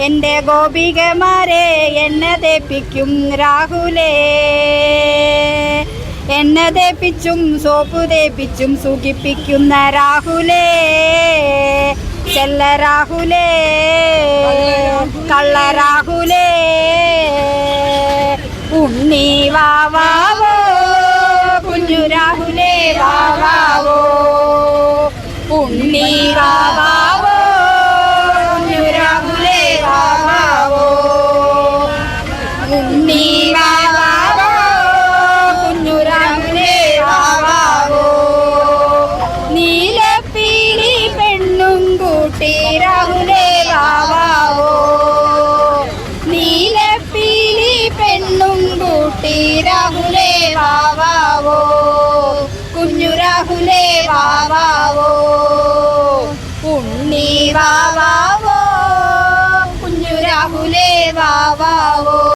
എന്റെ ഗോപികമാരെ എന്നെ തേപ്പിക്കും രാഹുലേ. എന്നെ തേപ്പിച്ചും സോപ്പ് തേപ്പിച്ചും സുഖിപ്പിക്കുന്ന രാഹുലേ. ചെല്ല രാഹുലേ. കള്ള രാഹുലേ. ഉണ്ണി വാവാവോ കുഞ്ഞു രാഹുലേ വാവാവോ ഉണ്ണി വാവാവോ കൂട്ടി രാഹുലേ വാവാവോ. കുഞ്ഞു രാഹുലേ വാവാവോ. ഉണ്ണി വാവാവോ